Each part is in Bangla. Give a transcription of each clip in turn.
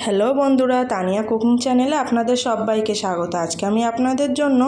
হ্যালো বন্ধুরা, তানিয়া কুকিং চ্যানেলে আপনাদের সবাইকে স্বাগত। আজকে আমি আপনাদের জন্য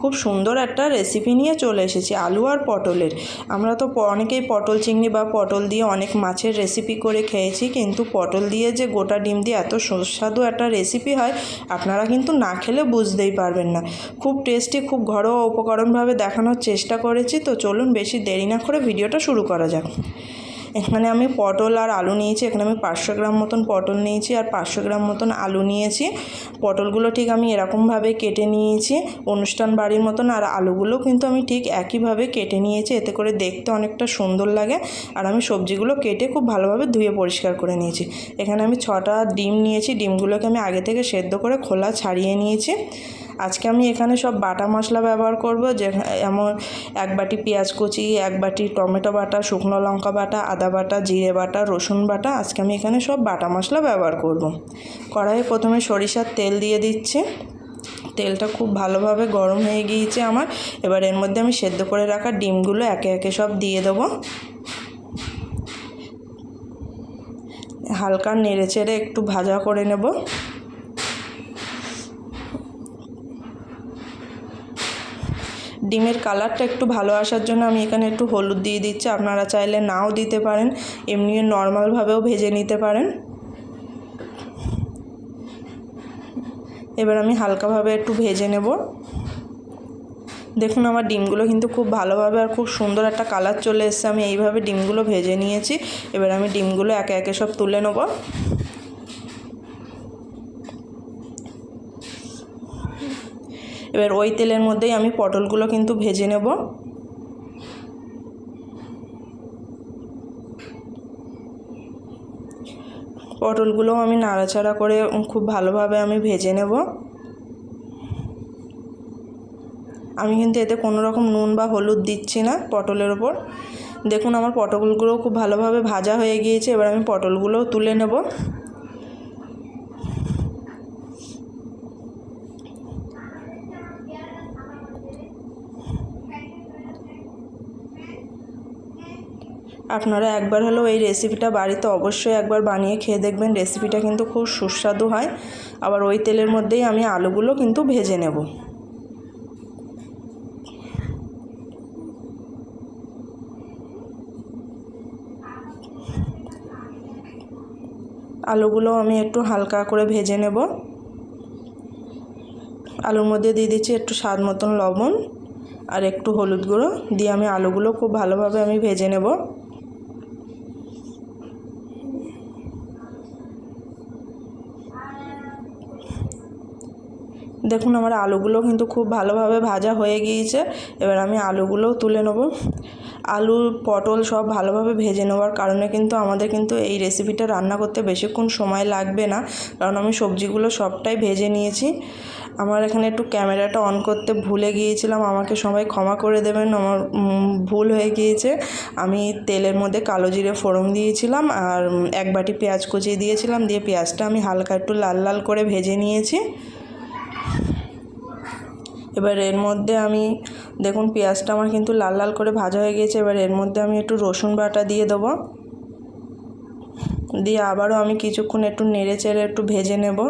খুব সুন্দর একটা রেসিপি নিয়ে চলে এসেছি, আলু আর পটলের। আমরা তো অনেকেই পটল চিংড়ি বা পটল দিয়ে অনেক মাছের রেসিপি করে খেয়েছি, কিন্তু পটল দিয়ে যে গোটা ডিম দিয়ে এত সুস্বাদু একটা রেসিপি হয়, আপনারা কিন্তু না খেলে বুঝতেই পারবেন না। খুব টেস্টি খুব ঘরোয়া উপকরণভাবে দেখানোর চেষ্টা করেছি, তো চলুন বেশি দেরি না করে ভিডিওটা শুরু করা যাক। এখানে আমি পটল আর আলু নিয়েছি, এখানে আমি পাঁচশো গ্রাম মতন পটল নিয়েছি আর পাঁচশো গ্রাম মতন আলু নিয়েছি। পটলগুলো ঠিক আমি এরকমভাবে কেটে নিয়েছি, অনুষ্ঠান বাড়ির মতন, আর আলুগুলো কিন্তু আমি ঠিক একইভাবে কেটে নিয়েছি, এতে করে দেখতে অনেকটা সুন্দর লাগে। আর আমি সবজিগুলো কেটে খুব ভালোভাবে ধুয়ে পরিষ্কার করে নিয়েছি। এখানে আমি ছটা ডিম নিয়েছি, ডিমগুলোকে আমি আগে থেকে সেদ্ধ করে খোলা ছাড়িয়ে নিয়েছি। আজকে আমি এখানে সব বাটা মশলা ব্যবহার করব, যে এমন এক বাটি পেঁয়াজ কুচি, এক বাটি টমেটো বাটা, শুকনো লঙ্কা বাটা, আদা বাটা, জিরে বাটা, রসুন বাটা, আজকে আমি এখানে সব বাটা মশলা ব্যবহার করব। কড়াইয়ে প্রথমে সরিষার তেল দিয়ে দিচ্ছি। তেলটা খুব ভালোভাবে গরম হয়ে গিয়েছে আমার, এবার এর মধ্যে আমি সেদ্ধ করে রাখা ডিমগুলো একে একে সব দিয়ে দেবো। হালকা নেড়ে চেড়ে একটু ভাজা করে নেব। ডিমের কালারটা একটু ভালো আসার জন্য আমি এখানে একটু হলুদ দিয়ে দিচ্ছি। আপনারা চাইলে নাও দিতে পারেন, এমনি নর্মালভাবেও ভেজে নিতে পারেন। এবার আমি হালকাভাবে একটু ভেজে নেব। দেখুন আমার ডিমগুলো কিন্তু খুব ভালোভাবে আর খুব সুন্দর একটা কালার চলে এসছে। আমি এইভাবে ডিমগুলো ভেজে নিয়েছি। এবার আমি ডিমগুলো একে একে সব তুলে নেব। এবার ওই তেলের মধ্যেই আমি পটলগুলো কিন্তু ভেজে নেব। পটলগুলোও আমি নাড়াচাড়া করে খুব ভালোভাবে আমি ভেজে নেব। আমি কিন্তু এতে কোনো রকম নুন বা হলুদ দিচ্ছি না পটলের ওপর। দেখুন আমার পটলগুলোও খুব ভালোভাবে ভাজা হয়ে গিয়েছে, এবার আমি পটলগুলোও তুলে নেব। আপনারা একবার হলেও এই রেসিপিটা বাড়িতে অবশ্যই একবার বানিয়ে খেয়ে দেখবেন। রেসিপিটা কিন্তু খুব সুস্বাদু হয়। আবার ওই তেলের মধ্যেই আমি আলুগুলো কিন্তু ভেজে নেব। আলুগুলো আমি একটু হালকা করে ভেজে নেব। আলুর মধ্যে দিয়ে দিচ্ছি একটু স্বাদ মতন লবণ আর একটু হলুদ গুঁড়ো। দিয়ে আমি আলুগুলো খুব ভালোভাবে আমি ভেজে নেব। দেখুন আমার আলুগুলো কিন্তু খুব ভালোভাবে ভাজা হয়ে গিয়েছে। এবার আমি আলুগুলোও তুলে নেব। আলু, পটল সব ভালোভাবে ভেজে নেওয়ার কারণে কিন্তু আমাদের কিন্তু এই রেসিপিটা রান্না করতে বেশিক্ষণ সময় লাগবে না। কারণ আমি সবজিগুলো সবটাই ভেজে নিয়েছি। আমার এখানে একটু ক্যামেরাটা অন করতে ভুলে গিয়েছিলাম। আমাকে সবাই ক্ষমা করে দেবেন, আমার ভুল হয়ে গিয়েছে। আমি তেলের মধ্যে কালো জিরে ফোড়ন দিয়েছিলাম আর এক বাটি পেঁয়াজ কুচিয়ে দিয়েছিলাম। দিয়ে পেঁয়াজটা আমি হালকা একটু লাল লাল করে ভেজে নিয়েছি। এবার এর মধ্যে আমি, দেখুন পেঁয়াজটা আমার কিন্তু লাল লাল করে ভাজা হয়ে গিয়েছে, এবার এর মধ্যে আমি একটু রসুন বাটা দিয়ে দেবো। দিয়ে আবারও আমি কিছুক্ষণ একটু নেড়ে চেড়ে একটু ভেজে নেব।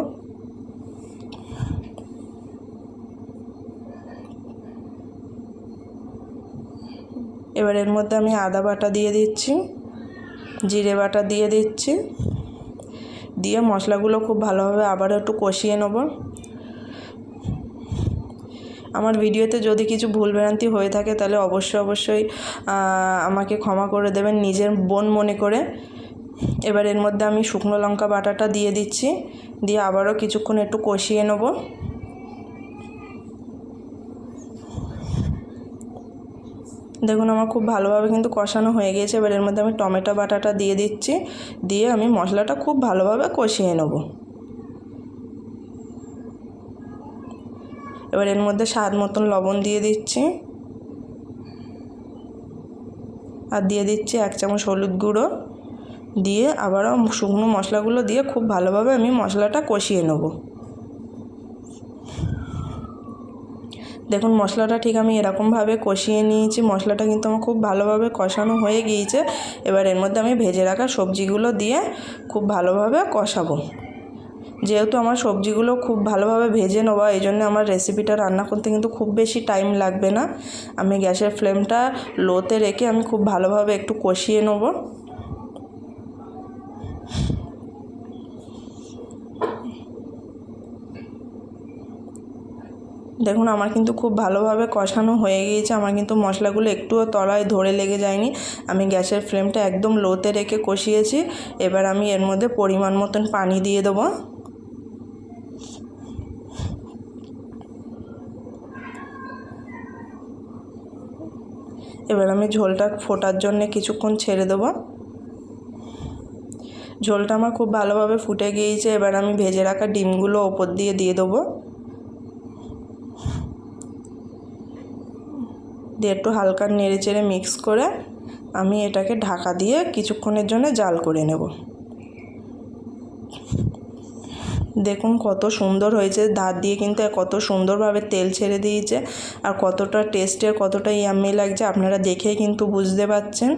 এবার এর মধ্যে আমি আদা বাটা দিয়ে দিচ্ছি, জিরে বাটা দিয়ে দিচ্ছি। দিয়ে মশলাগুলো খুব ভালোভাবে আবারও একটু কষিয়ে নেব। আমার ভিডিওতে যদি কিছু ভুলভ্রান্তি হয়ে থাকে, তাহলে অবশ্যই অবশ্যই আমাকে ক্ষমা করে দেবেন নিজের বোন মনে করে। এবার এর মধ্যে আমি শুকনো লঙ্কা বাটাটা দিয়ে দিচ্ছি, দিয়ে আবারও কিছুক্ষণ একটু কষিয়ে নেব। দেখুন, আমার খুব ভালোভাবে কিন্তু কষানো হয়ে গিয়েছে। এবার এর মধ্যে আমি টমেটো বাটাটা দিয়ে দিচ্ছি, দিয়ে আমি মশলাটা খুব ভালোভাবে কষিয়ে নেব। এবার এর মধ্যে স্বাদ মতন লবণ দিয়ে দিচ্ছি। আর দিয়ে দিচ্ছি এক চামচ হলুদ গুঁড়ো। দিয়ে আবারও শুকনো মশলাগুলো দিয়ে খুব ভালোভাবে আমি মশলাটা কষিয়ে নেব। দেখুন, মশলাটা ঠিক আমি এরকমভাবে কষিয়ে নিয়েছি। মশলাটা কিন্তু আমার খুব ভালোভাবে কষানো হয়ে গিয়েছে। এবার এর মধ্যে আমি ভেজে রাখা সবজিগুলো দিয়ে খুব ভালোভাবে কষাবো। যেহেতু আমার সবজিগুলো খুব ভালোভাবে ভেজে নেওয়া, এই জন্য আমার রেসিপিটা রান্না করতে কিন্তু খুব বেশি টাইম লাগবে না। আমি গ্যাসের ফ্লেমটা লোতে রেখে আমি খুব ভালোভাবে একটু কষিয়ে নেব। দেখুন, আমার কিন্তু খুব ভালোভাবে কষানো হয়ে গিয়েছে। আমার কিন্তু মশলাগুলো একটুও তলায় ধরে লেগে যায়নি। আমি গ্যাসের ফ্লেমটা একদম লোতে রেখে কষিয়েছি। এবার আমি এর মধ্যে পরিমাণ মতন পানি দিয়ে দেবো। এবার আমি ঝোলটা ফোটার জন্যে কিছুক্ষণ ছেড়ে দেবো। ঝোলটা আমার খুব ভালোভাবে ফুটে গিয়েছে, এবার আমি ভেজে রাখা ডিমগুলো ওপর দিয়ে দিয়ে দেবো। দিয়ে একটু হালকা নেড়ে চেড়ে মিক্স করে আমি এটাকে ঢাকা দিয়ে কিছুক্ষণের জন্য জাল করে নেব। দেখুন কত সুন্দর হয়েছে। ধার দিয়ে কিন্তু কত সুন্দরভাবে তেল ছেড়ে দিয়েছে। আর কতটা টেস্টের কতটা ইয়াম্মি লাগছে আপনারা দেখেই কিন্তু বুঝতে পারছেন।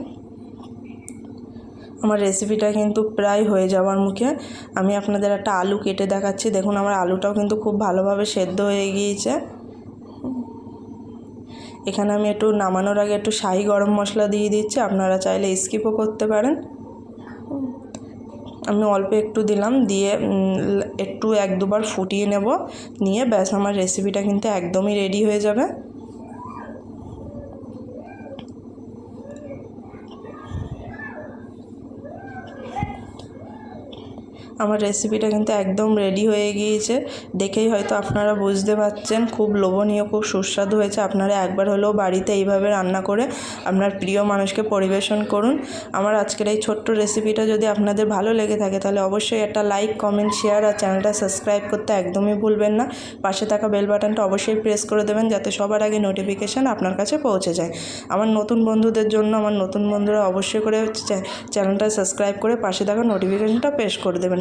আমার রেসিপিটা কিন্তু প্রায় হয়ে যাওয়ার মুখে। আমি আপনাদের একটা আলু কেটে দেখাচ্ছি। দেখুন আমার আলুটাও কিন্তু খুব ভালোভাবে সেদ্ধ হয়ে গিয়েছে। এখানে আমি একটু নামানোর আগে একটু শাহি গরম মশলা দিয়ে দিচ্ছি। আপনারা চাইলে স্কিপও করতে পারেন। আমি অল্প একটু দিলাম, দিয়ে একটু এক দুবার ফুটিয়ে নেব। নিয়ে ব্যাস আমার রেসিপিটা কিন্তু একদমই রেডি হয়ে যাবে। আমার রেসিপিটা কিন্তু একদম রেডি হয়ে গিয়েছে। দেখেই হয়তো আপনারা বুঝতে পারছেন, খুব লোভনীয়, খুব সুস্বাদু হয়েছে। আপনারা একবার হলেও বাড়িতে এইভাবে রান্না করে আপনার প্রিয় মানুষকে পরিবেশন করুন। আমার আজকের এই ছোট্ট রেসিপিটা যদি আপনাদের ভালো লেগে থাকে, তাহলে অবশ্যই একটা লাইক কমেন্ট শেয়ার আর চ্যানেলটা সাবস্ক্রাইব করতে একদমই ভুলবেন না। পাশে থাকা বেল বাটনটা অবশ্যই প্রেস করে দেবেন, যাতে সবার আগে নোটিফিকেশান আপনার কাছে পৌঁছে যায়। আমার নতুন বন্ধুদের জন্য, আমার নতুন বন্ধুরা অবশ্যই করে চ্যানেলটা সাবস্ক্রাইব করে পাশে থাকা নোটিফিকেশানটা প্রেস করে দেবেন।